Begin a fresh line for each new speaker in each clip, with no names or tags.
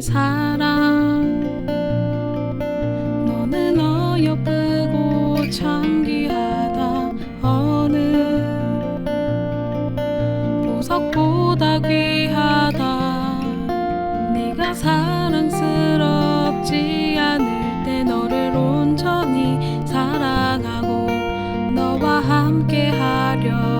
사랑. 너는 어여쁘고 참 귀하다. 어느 보석보다 귀하다. 네가 사랑스럽지 않을 때 너를 온전히 사랑하고 너와 함께 하려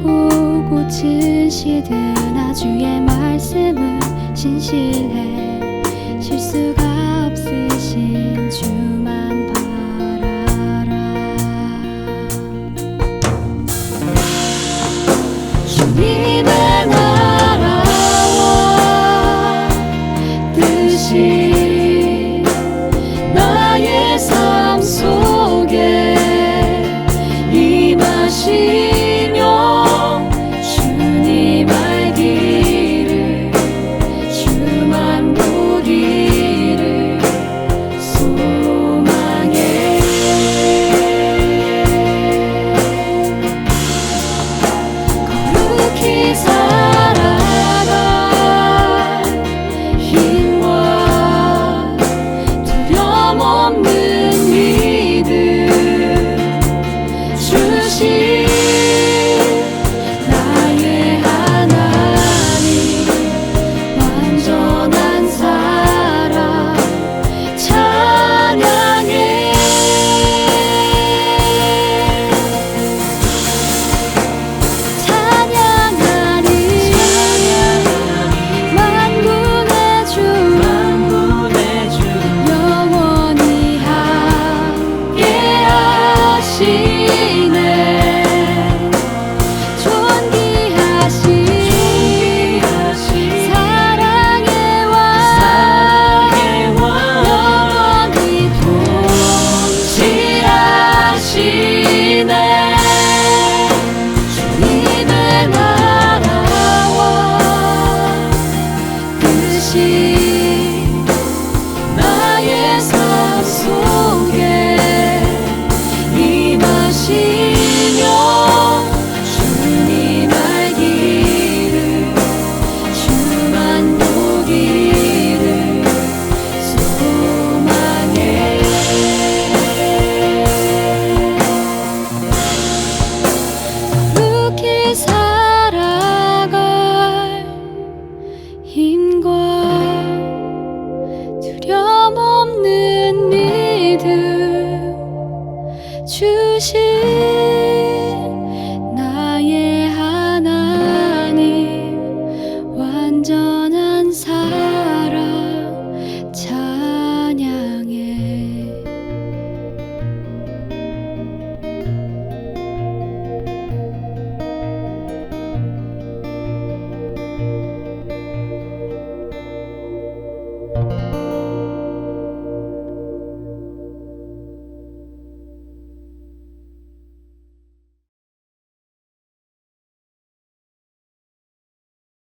마르고 꽃은 시드나 주의 말씀은 신실해 실수가 없으신 주만 바라라. 주님의 나라와 뜻이 ti.